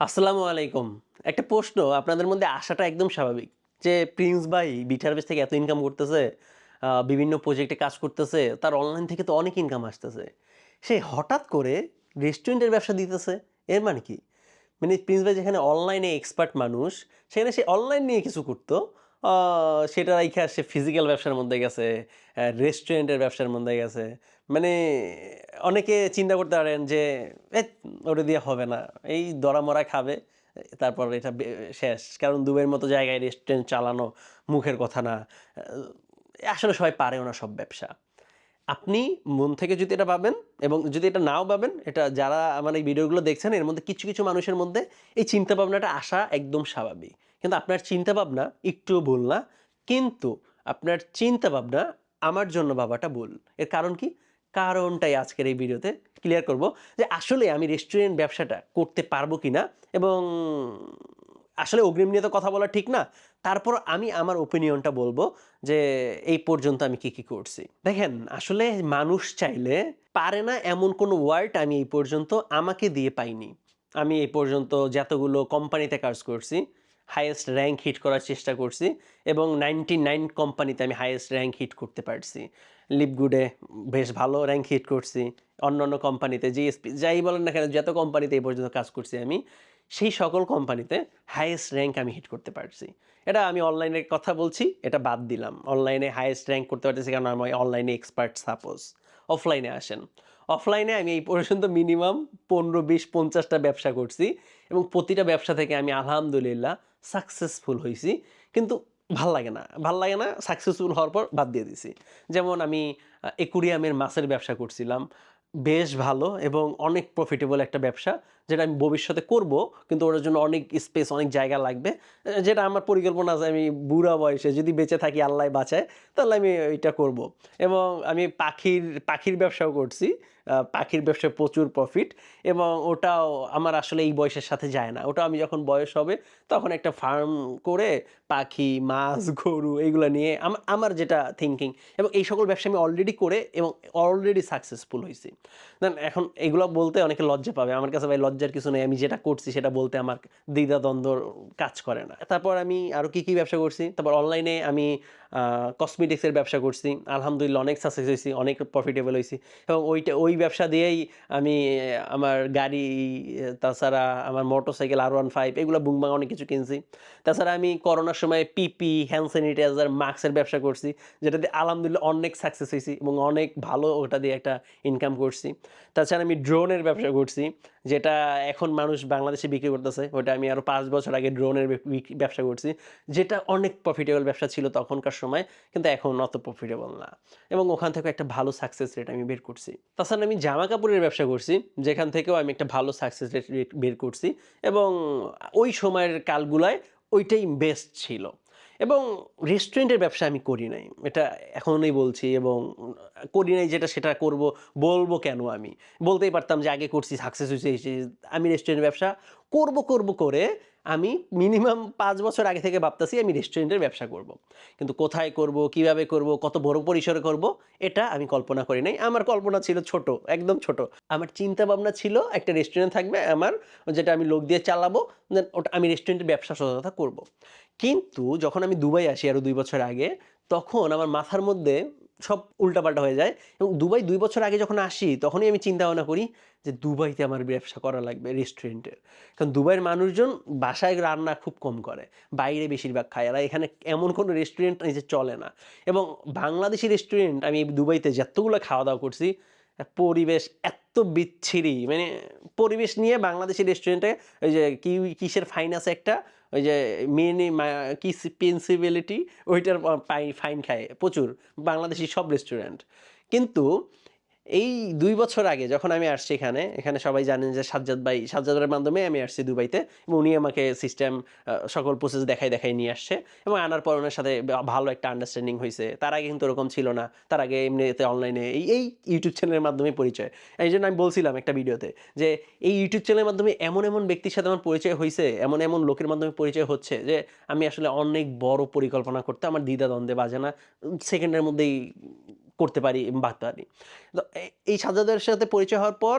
আসসালামু আলাইকুম। একটা প্রশ্ন, আপনাদের মধ্যে আসাটা একদম স্বাভাবিক যে প্রিন্স ভাই বিটার বেশ থেকে এত ইনকাম করতেছে বিভিন্ন প্রজেক্টে কাজ করতেছে, তার অনলাইন থেকে তো অনেক ইনকাম আসতেছে। সে হঠাৎ করে রেস্টুরেন্টের ব্যবসা দিতেছে, এর মানে কি? মানে প্রিন্স ভাই যেখানে অনলাইনে এক্সপার্ট মানুষ, সেখানে সে অনলাইন নিয়ে কিছু করতো সেটা রাইখা সে ফিজিক্যাল ব্যবসার মধ্যে গেছে রেস্টুরেন্টের ব্যবসার মধ্যে গেছে। মানে অনেকে চিন্তা করতে পারেন যে ওটা দিয়ে হবে না। এই দরা মরা খাবে, তারপর এটা শেষ। কারণ দুবাইয়ের মতো জায়গায় রেস্টুরেন্ট চালানো মুখের কথা না। আসলে সবাই পারেও না সব ব্যবসা। আপনি মন থেকে যদি এটা পাবেন এবং যদি এটা নাও পাবেন এটা যারা আমার এই ভিডিওগুলো দেখছেন, এর মধ্যে কিছু কিছু মানুষের মধ্যে এই চিন্তা ভাবনাটা আসা একদম স্বাভাবিক। কিন্তু আপনার চিন্তা ভাবনা একটুও ভুল না। কিন্তু আপনার চিন্তা ভাবনা আমার জন্য বাবাটা ভুল। এর কারণ কি? কারণটাই আজকের এই ভিডিওতে ক্লিয়ার করব যে আসলে আমি রেস্টুরেন্ট ব্যবসাটা করতে পারব কি না এবং আসলে অগ্রিম নিয়ে তো কথা বলা ঠিক না। তারপর আমি আমার ওপিনিয়নটা বলব যে এই পর্যন্ত আমি কি কি করছি। দেখেন, আসলে মানুষ চাইলে পারে না এমন কোনো ওয়ার্ড আমি এই পর্যন্ত আমাকে দিয়ে পাইনি। আমি এই পর্যন্ত যতগুলো কোম্পানিতে কাজ করছি হাইয়েস্ট র্যাঙ্ক হিট করার চেষ্টা করছি এবং নাইনটি নাইন কোম্পানিতে আমি হাইয়েস্ট র্যাঙ্ক হিট করতে পারছি। লিপগুডে বেশ ভালো র্যাঙ্ক হিট করছি অন্য অন্য কোম্পানিতে জিএসপি যাই বলেন না কেন, যত কোম্পানিতে এই পর্যন্ত কাজ করছি আমি, সেই সকল কোম্পানিতে হাইয়েস্ট র্যাঙ্ক আমি হিট করতে পারছি। এটা আমি অনলাইনে কথা বলছি, এটা বাদ দিলাম। অনলাইনে হাইয়েস্ট র্যাঙ্ক করতে পারতেছি কারণ আমি অনলাইনে এক্সপার্ট সাপোজ অফলাইনে আসেন। অফলাইনে আমি এই পর্যন্ত মিনিমাম পনেরো, বিশ, পঞ্চাশটা ব্যবসা করছি এবং প্রতিটা ব্যবসা থেকে আমি আলহামদুলিল্লাহ সাকসেসফুল হয়েছি কিন্তু ভালো লাগে না। ভালো লাগে না সাকসেসফুল হওয়ার পর বাদ দিয়ে দিছি। যেমন আমি একুরিয়ামের মাছের ব্যবসা করছিলাম। বেশ ভালো এবং অনেক প্রফিটেবল একটা ব্যবসা, যেটা আমি ভবিষ্যতে করব, কিন্তু ওটার জন্য অনেক স্পেস অনেক জায়গা লাগবে। যেটা আমার পরিকল্পনা আছে আমি বুড়া বয়সে যদি বেঁচে থাকি, আল্লাহ বাঁচায়, তাহলে আমি এটা করব। এবং আমি পাখির পাখির ব্যবসাও করছি। পাখির ব্যবসায় প্রচুর প্রফিট এবং ওটাও আমার আসলে এই বয়সের সাথে যায় না। ওটা আমি যখন বয়স হবে তখন একটা ফার্ম করে পাখি, মাছ, গরু এইগুলো নিয়ে আমার যেটা থিঙ্কিং এবং এই সকল ব্যবসা আমি অলরেডি করে এবং অলরেডি সাকসেসফুল হয়েছি। দেন এখন এগুলো বলতে অনেকে লজ্জা পাবে। আমার কাছে ভাই লজ্জার কিছু নেই। আমি যেটা করছি সেটা বলতে আমার দ্বিধা দ্বন্দ্ব কাজ করে না। তারপর আমি আরও কী কী ব্যবসা করছি? তারপর অনলাইনে আমি কসমেটিক্সের ব্যবসা করছি। আলহামদুলিল্লাহ অনেক সাকসেস হয়েছি, অনেক প্রফিটেবল হয়েছি। এবং ওইটা, ওই ব্যবসা দিয়েই আমি আমার গাড়ি, তাছাড়া আমার মোটর সাইকেল আর ওয়ান ফাইভ এগুলো বুংবাং অনেক কিছু কিনছি। তাছাড়া আমি করোনার সময় পিপি হ্যান্ড স্যানিটাইজার মাস্কের ব্যবসা করছি যেটাতে আলহামদুলিল্লাহ অনেক সাকসেস হয়েছি এবং অনেক ভালো ওটা দিয়ে একটা ইনকাম করছি। তাছাড়া আমি ড্রোনের ব্যবসা করছি। যেটা এখন মানুষ বাংলাদেশে বিক্রি করতেছে ওটা আমি আরও পাঁচ বছর আগে ড্রোনের ব্যবসা করছি, যেটা অনেক প্রফিটেবল ব্যবসা ছিল তখনকার সময়, কিন্তু এখন অত প্রফিটেবল না। এবং ওখান থেকে একটা ভালো সাকসেস রেট আমি বের করছি। তাছাড়া আমি জামা কাপড়ের ব্যবসা করছি, যেখান থেকেও আমি একটা ভালো সাকসেস রেট বের করছি, এবং ওই সময়ের কালগুলায় ওইটাই বেস্ট ছিল। এবং রেস্টুরেন্টের ব্যবসা আমি করি নাই। এটা এখনই বলছি এবং করি নাই যেটা সেটা করব, বলব কেন আমি? বলতেই পারতাম যে আগে করছি সাকসেস হয়েছে আমি রেস্টুরেন্টের ব্যবসা করব করব করে আমি মিনিমাম পাঁচ বছর আগে থেকে ভাবতেছি আমি রেস্টুরেন্টের ব্যবসা করব। কিন্তু কোথায় করব, কীভাবে করব, কত বড় পরিসরে করব, এটা আমি কল্পনা করি নাই আমার কল্পনা ছিল ছোট, একদম ছোট আমার চিন্তা ভাবনা ছিল একটা রেস্টুরেন্ট থাকবে, আমার যেটা আমি লোক দিয়ে চালাবো দেন ওটা আমি রেস্টুরেন্টের ব্যবসা সততা করব। কিন্তু যখন আমি দুবাই আসি আরও দুই বছর আগে, তখন আমার মাথার মধ্যে সব উল্টাপাল্টা হয়ে যায়। এবং দুবাই দুই বছর আগে যখন আসি, তখনই আমি চিন্তা ভাবনা করি যে দুবাইতে আমার ব্যবসা করা লাগবে রেস্টুরেন্টের কারণ দুবাইয়ের মানুষজন বাসায় রান্না খুব কম করে, বাইরে বেশিরভাগ খায়। আর এখানে এমন কোনো রেস্টুরেন্ট নেই যে চলে না। এবং বাংলাদেশি রেস্টুরেন্ট আমি দুবাইতে যতগুলো খাওয়া দাওয়া করছি পরিবেশ এত বিচ্ছিরি মানে পরিবেশ নিয়ে বাংলাদেশি রেস্টুরেন্টে ওই যে কি, কিসের ফাইন আছে একটা? ওই যে মেনে কি পেন্সিবিলিটি ওইটার ফাইন খায় প্রচুর, বাংলাদেশি সব রেস্টুরেন্ট কিন্তু এই দুই বছর আগে যখন আমি আসছি এখানে এখানে সবাই জানেন যে সাজ্জাদ ভাই সাজ্জাদের মাধ্যমে আমি আসছি দুবাইতে এবং উনি আমাকে সিস্টেম সকল প্রসেস দেখাই দেখাই নিয়ে আসছে এবং আনার পর ওনার সাথে ভালো একটা আন্ডারস্ট্যান্ডিং হয়েছে তার আগে কিন্তু ওরকম ছিল না। তার আগে এমনিতে অনলাইনে এই এই ইউটিউব চ্যানেলের মাধ্যমে পরিচয়। এই জন্য আমি বলছিলাম একটা ভিডিওতে যে এই ইউটিউব চ্যানেলের মাধ্যমে এমন এমন ব্যক্তির সাথে আমার পরিচয় হয়েছে এমন এমন লোকের মাধ্যমে পরিচয় হচ্ছে যে আমি আসলে অনেক বড় পরিকল্পনা করতে আমার দ্বিধা দ্বন্দ্বে বাজে না। সেকেন্ডের মধ্যেই করতে পারি এবং পারি। তো এই সাজ্জাদের সাথে পরিচয় হওয়ার পর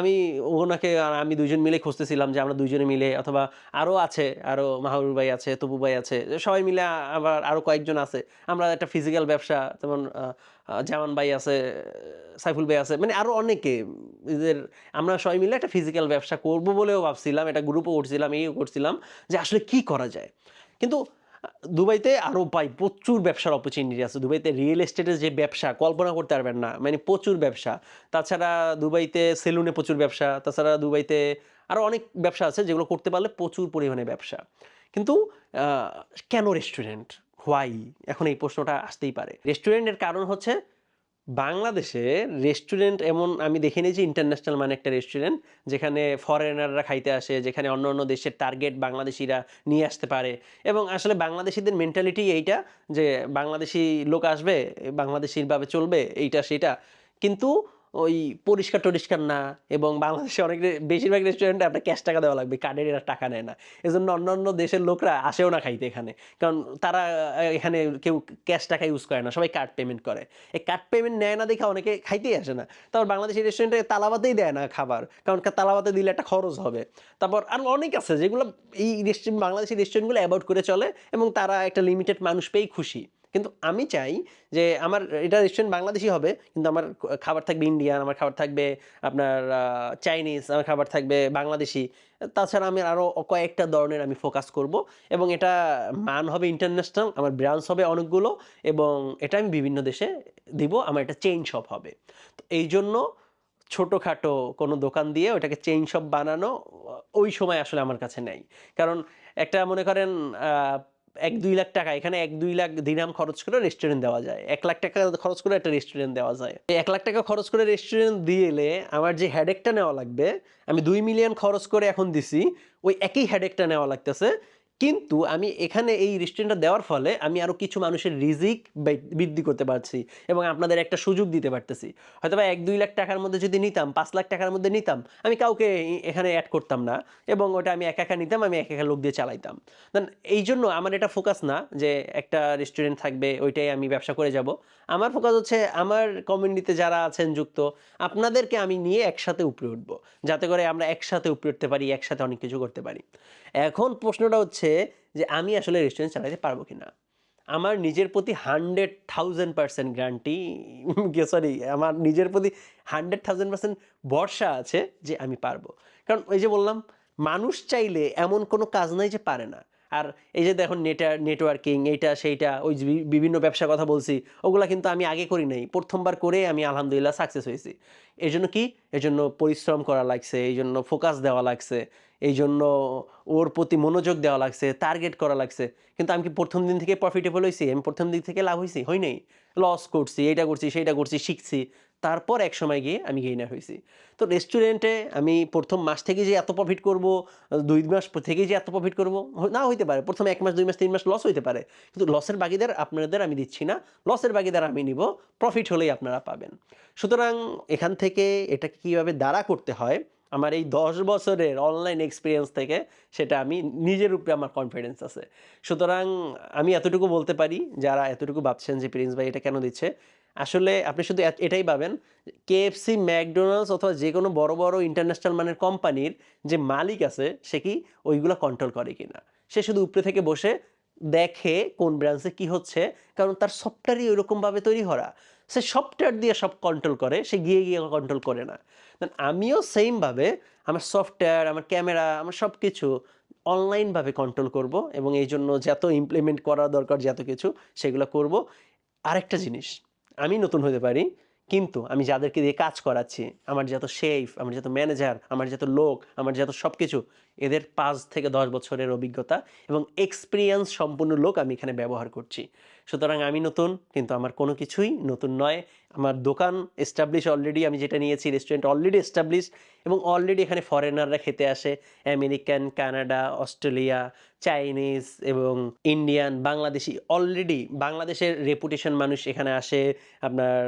আমি ওনাকে আর আমি দুইজন মিলে খুঁজতেছিলাম যে আমরা দুইজনে মিলে অথবা আরও আছে আরও মাহবুব ভাই আছে তপু ভাই আছে, সবাই মিলে আবার আরও কয়েকজন আছে। আমরা একটা ফিজিক্যাল ব্যবসা, যেমন জামান ভাই আছে, সাইফুল ভাই আছে মানে আরও অনেকে, এদের আমরা সবাই মিলে একটা ফিজিক্যাল ব্যবসা করব বলেও ভাবছিলাম, একটা গ্রুপও করছিলাম, এই করছিলাম যে আসলে কি করা যায়। কিন্তু দুবাইতে আরও পাই প্রচুর ব্যবসার অপরচুনিটি আছে। দুবাইতে রিয়েল এস্টেটের যে ব্যবসা, কল্পনা করতে পারবেন না। মানে প্রচুর ব্যবসা। তাছাড়া দুবাইতে সেলুনে প্রচুর ব্যবসা, তাছাড়া দুবাইতে আরও অনেক ব্যবসা আছে যেগুলো করতে পারলে প্রচুর পরিমাণে ব্যবসা। কিন্তু কেন রেস্টুরেন্ট হোয়াই এখন এই প্রশ্নটা আসতেই পারে। রেস্টুরেন্টের কারণ হচ্ছে বাংলাদেশে রেস্টুরেন্ট এমন, আমি দেখে যে ইন্টারন্যাশনাল মানে একটা রেস্টুরেন্ট যেখানে ফরেনাররা খাইতে আসে, যেখানে অন্য অন্য দেশের টার্গেট বাংলাদেশিরা নিয়ে আসতে পারে। এবং আসলে বাংলাদেশিদের মেন্টালিটি এইটা যে বাংলাদেশি লোক আসবে বাংলাদেশিভাবে চলবে, এইটা সেটা। কিন্তু ওই পরিষ্কার টরিষ্কার না এবং বাংলাদেশে অনেক বেশিরভাগ রেস্টুরেন্টে আপনার ক্যাশ টাকা দেওয়া লাগবে কার্ডের এরা টাকা নেয় না। এজন্য অন্য অন্য দেশের লোকরা আসেও না খাইতে এখানে। কারণ তারা এখানে কেউ ক্যাশ টাকা ইউজ করে না, সবাই কার্ড পেমেন্ট করে। এই কার্ড পেমেন্ট নেয় না দেখে অনেকে খাইতেই আসে না। তারপর বাংলাদেশি রেস্টুরেন্টে তালাবাতেই দেয় না খাবার, কারণ তালাবাতে দিলে একটা খরচ হবে। তারপর আর অনেক আছে যেগুলো এই রেস্টুরেন্ট বাংলাদেশি রেস্টুরেন্টগুলো অ্যাভয়েড করে চলে এবং তারা একটা লিমিটেড মানুষ পেয়েই খুশি। কিন্তু আমি চাই যে আমার, এটা রেস্টুরেন্ট বাংলাদেশি হবে, কিন্তু আমার খাবার থাকবে ইন্ডিয়ান আমার খাবার থাকবে আপনার চাইনিজ আমার খাবার থাকবে বাংলাদেশি। তাছাড়া আমি আরও কয়েকটা ধরনের আমি ফোকাস করব এবং এটা মান হবে ইন্টারন্যাশনাল আমার ব্রাঞ্চ হবে অনেকগুলো এবং এটা আমি বিভিন্ন দেশে দিব, আমার এটা চেইন শপ হবে। তো এই জন্য ছোটোখাটো কোনো দোকান দিয়ে ওটাকে চেইন শপ বানানো, ওই সময় আসলে আমার কাছে নেই। কারণ একটা মনে করেন এক দুই লাখ টাকা, এখানে এক দুই লাখ দিনাম খরচ করে রেস্টুরেন্ট দেওয়া যায়। এক লাখ টাকা খরচ করে একটা রেস্টুরেন্ট দেওয়া যায়। এক লাখ টাকা খরচ করে রেস্টুরেন্ট দিলে আমার যে হেডেকটা নেওয়া লাগবে, আমি দুই মিলিয়ন খরচ করে এখন দিছি, ওই একই হেডেকটা নেওয়া লাগতেছে। কিন্তু আমি এখানে এই রেস্টুরেন্টটা দেওয়ার ফলে আমি আরও কিছু মানুষের রিজিক বৃদ্ধি করতে পারছি এবং আপনাদের একটা সুযোগ দিতে পারতেছি। হয়তো বা এক দুই লাখ টাকার মধ্যে যদি নিতাম, পাঁচ লাখ টাকার মধ্যে নিতাম, আমি কাউকে এখানে অ্যাড করতাম না এবং ওটা আমি একা একা নিতাম, আমি একা একা লোক দিয়ে চালাইতাম। দেন এই জন্য আমার এটা ফোকাস না যে একটা রেস্টুরেন্ট থাকবে, ওইটাই আমি ব্যবসা করে যাব। আমার ফোকাস হচ্ছে আমার কমিউনিটিতে যারা আছেন যুক্ত, আপনাদেরকে আমি নিয়ে একসাথে উপরে উঠবো। যাতে করে আমরা একসাথে উপরে উঠতে পারি, একসাথে অনেক কিছু করতে পারি। এখন প্রশ্নটা হচ্ছে যে আমি আসলে রেস্টুরেন্ট চালাতে পারব কি না আমার নিজের প্রতি hundred thousand percent guarantee sorry আমার নিজের প্রতি হান্ড্রেড থাউজেন্ড পার্সেন্ট ভরসা আছে যে আমি পারব। কারণ ওই যে বললাম, মানুষ চাইলে এমন কোনো কাজ নাই যে পারে না। আর এই যে দেখুন নেটার নেটওয়ার্কিং এইটা, সেইটা, ওই বিভিন্ন ব্যবসার কথা বলছি, ওগুলা কিন্তু আমি আগে করি নাই, প্রথমবার করে আমি আলহামদুলিল্লাহ সাকসেস হয়েছি। এই জন্য কি? এই জন্য পরিশ্রম করা লাগছে এই জন্য ফোকাস দেওয়া লাগছে। এই জন্য ওর প্রতি মনোযোগ দেওয়া লাগছে টার্গেট করা লাগছে। কিন্তু আমি কি প্রথম দিন থেকে প্রফিটেবল হয়েছি আমি প্রথম দিন থেকে লাভ হয়েছি হই নাই। লস করছি, এইটা করছি, সেইটা করছি, শিখছি। তারপর এক সময় গিয়ে আমি গেইনার হয়েছি তো রেস্টুরেন্টে আমি প্রথম মাস থেকে যে এত প্রফিট করব, দুই মাস থেকে যে এত প্রফিট করব না হইতে পারে। প্রথম এক মাস, দুই মাস, তিন মাস লস হইতে পারে। কিন্তু লসের বাগিদার আপনাদের আমি দিচ্ছি না। লসের বাগিদার আমি নিব। প্রফিট হলেই আপনারা পাবেন। সুতরাং এখান থেকে এটাকে কীভাবে দাঁড়া করতে হয় আমার এই দশ বছরের অনলাইন এক্সপিরিয়েন্স থেকে সেটা আমি নিজের উপরে আমার কনফিডেন্স আছে। সুতরাং আমি এতটুকু বলতে পারি, যারা এতটুকু ভাবছেন যে প্রিন্স ভাই এটা কেন দিচ্ছে, আসলে আপনি শুধু এটাই পাবেন কেএফসি ম্যাকডোনাল্ডস অথবা যে কোনো বড় বড় ইন্টারন্যাশনাল মানের কোম্পানির যে মালিক আছে, সে কি ওইগুলো কন্ট্রোল করে কিনা? সে শুধু উপরে থেকে বসে দেখে কোন ব্রাঞ্চে কি হচ্ছে, কারণ তার সফটওয়্যারই ওইরকমভাবে তৈরি করা সে সফটওয়্যার দিয়ে সব কন্ট্রোল করে, সে গিয়ে গিয়ে কন্ট্রোল করে না। দেন আমিও সেমভাবে আমার সফটওয়্যার আমার ক্যামেরা আমার সব কিছু অনলাইনভাবে কন্ট্রোল করব এবং এই জন্য যত ইমপ্লিমেন্ট করা দরকার যত কিছু, সেগুলো করব। আরেকটা জিনিস, আমি নতুন হতে পারি, কিন্তু আমি যাদেরকে দিয়ে কাজ করাচ্ছি, আমার যত শেফ আমার যত ম্যানেজার আমার যত লোক, আমার যত সব কিছু এদের পাঁচ থেকে দশ বছরের অভিজ্ঞতা এবং এক্সপিরিয়েন্স সম্পূর্ণ লোক আমি এখানে ব্যবহার করছি। সুতরাং আমি নতুন, কিন্তু আমার কোনো কিছুই নতুন নয়। আমার দোকান এস্টাবলিশ অলরেডি আমি যেটা নিয়েছি রেস্টুরেন্ট অলরেডি এস্টাবলিশ এবং অলরেডি এখানে ফরেনাররা খেতে আসে। আমেরিকান কানাডা অস্ট্রেলিয়া চাইনিজ এবং ইন্ডিয়ান বাংলাদেশি অলরেডি বাংলাদেশের রেপুটেশন মানুষ এখানে আসে। আপনার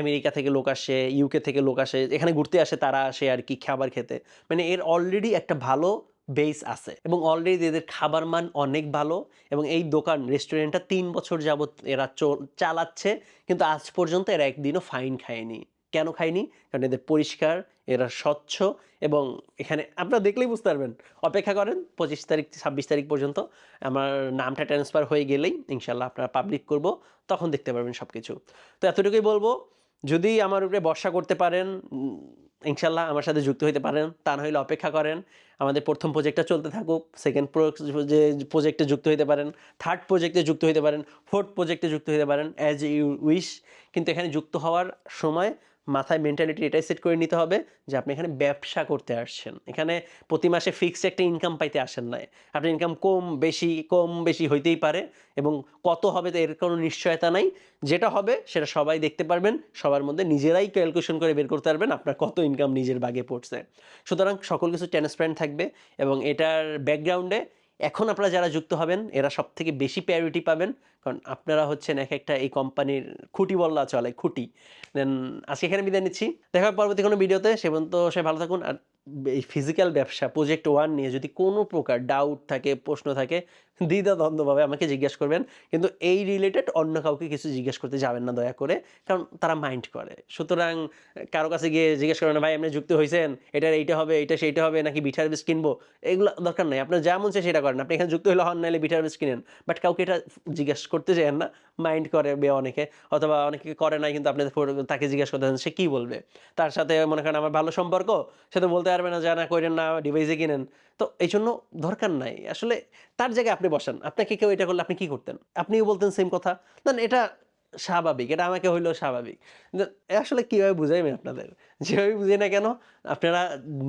আমেরিকা থেকে লোক আসে ইউকে থেকে লোক আসে, এখানে ঘুরতে আসে, তারা আসে আর কি খাবার খেতে। মানে এর অলরেডি একটা ভালো বেস আছে। এবং অলরেডি এদের খাবার মান অনেক ভালো এবং এই দোকান রেস্টুরেন্টটা তিন বছর যাবত এরা চল- চালাচ্ছে, কিন্তু আজ পর্যন্ত এরা একদিনও ফাইন খায়নি। কেন খায়নি? কারণ এদের পরিষ্কার, এরা স্বচ্ছ এবং এখানে, আপনারা দেখলেই বুঝতে পারবেন। অপেক্ষা করেন, পঁচিশ তারিখ, ছাব্বিশ তারিখ পর্যন্ত আমার নামটা ট্রান্সফার হয়ে গেলেই ইনশাল্লাহ আপনারা পাবলিক করব, তখন দেখতে পারবেন সব কিছু তো এতটুকুই বলব, যদি আমার উপরে বর্ষা করতে পারেন ইনশাল্লাহ আমার সাথে যুক্ত হতে পারেন, তা না হলে অপেক্ষা করেন। আমাদের প্রথম প্রজেক্টটা চলতে থাকুক সেকেন্ড যে প্রজেক্টে যুক্ত হইতে পারেন থার্ড প্রজেক্টে যুক্ত হইতে পারেন ফোর্থ প্রজেক্টে যুক্ত হইতে পারেন অ্যাজ ইউ উইশ কিন্তু এখানে যুক্ত হওয়ার সময় মাথায় মেন্টালিটি এটাই সেট করে নিতে হবে যে আপনি এখানে ব্যবসা করতে আসছেন। এখানে প্রতি মাসে ফিক্সড একটা ইনকাম পাইতে আসেন নাই। আপনার ইনকাম কম, বেশি কম, বেশি হইতেই পারে এবং কত হবে এর কোনো নিশ্চয়তা নাই। যেটা হবে সেটা সবাই দেখতে পারবেন, সবার মধ্যে নিজেরাই ক্যালকুলেশন করে বের করতে পারবেন আপনার কত ইনকাম নিজের বাগে পড়ছে। সুতরাং সকল কিছু ট্রান্সপারেন্ট থাকবে এবং এটার ব্যাকগ্রাউন্ডে এখন আপনারা যারা যুক্ত হবেন, এরা সব থেকে বেশি প্রায়োরিটি পাবেন। কারণ আপনারা হচ্ছেন এক একটা এই কোম্পানির খুঁটি বললা চলে, খুঁটি। দেন আজকে এখানে বিদায় নিচ্ছি। দেখা পরবর্তী কোনো ভিডিওতে সে পর্যন্ত সে ভালো থাকুন। আর এই ফিজিক্যাল ব্যবসা প্রজেক্ট ওয়ান নিয়ে যদি কোনো প্রকার ডাউট থাকে, প্রশ্ন থাকে দ্বিধা দ্বন্দ্বভাবে আমাকে জিজ্ঞেস করবেন, কিন্তু এই রিলেটেড অন্য কাউকে কিছু জিজ্ঞেস করতে যাবেন না দয়া করে, কারণ তারা মাইন্ড করে। সুতরাং, কারও কাছে গিয়ে জিজ্ঞেস করেন ভাই, আপনি যুক্ত হয়েছেন এটার এইটা হবে এটা সেইটা হবে, নাকি বিটার বেস কিনবো? এগুলো দরকার নাই। আপনার যা মন সেটা করেন। আপনি এখানে যুক্ত হলে হন, নাহলে বিটার বেস কিনেন। বাট কাউকে এটা জিজ্ঞেস করতে চান না মাইন্ড করে বে অনেকে। অথবা অনেকে করে নাই, কিন্তু আপনি তাকে জিজ্ঞেস করতে সে কী বলবে? তার সাথে মনে করেন, আমার ভালো সম্পর্ক, সে তো বলতে পারবে না যা, না করেন না, ডিভাইসে কিনেন। তো এই জন্য দরকার নাই। আসলে তার জায়গায় আপনি বসেন। আপনাকে কেউ এটা করলে আপনি কি করতেন? আপনিও বলতেন সেম কথা। দেন এটা স্বাভাবিক, এটা আমাকে হইলেও স্বাভাবিক। আসলে কীভাবে বুঝাই আমি আপনাদের? যেভাবে বুঝি না কেন, আপনারা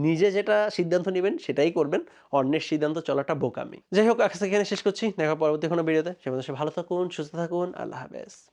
নিজে যেটা সিদ্ধান্ত নেবেন সেটাই করবেন, অন্যের সিদ্ধান্ত চলাটা বোকামি। যাই হোক আজকে এখানে শেষ করছি। দেখা পরবর্তী কোনো ভিডিওতে সে ভালো থাকুন, সুস্থ থাকুন, আল্লাহ হাফেজ।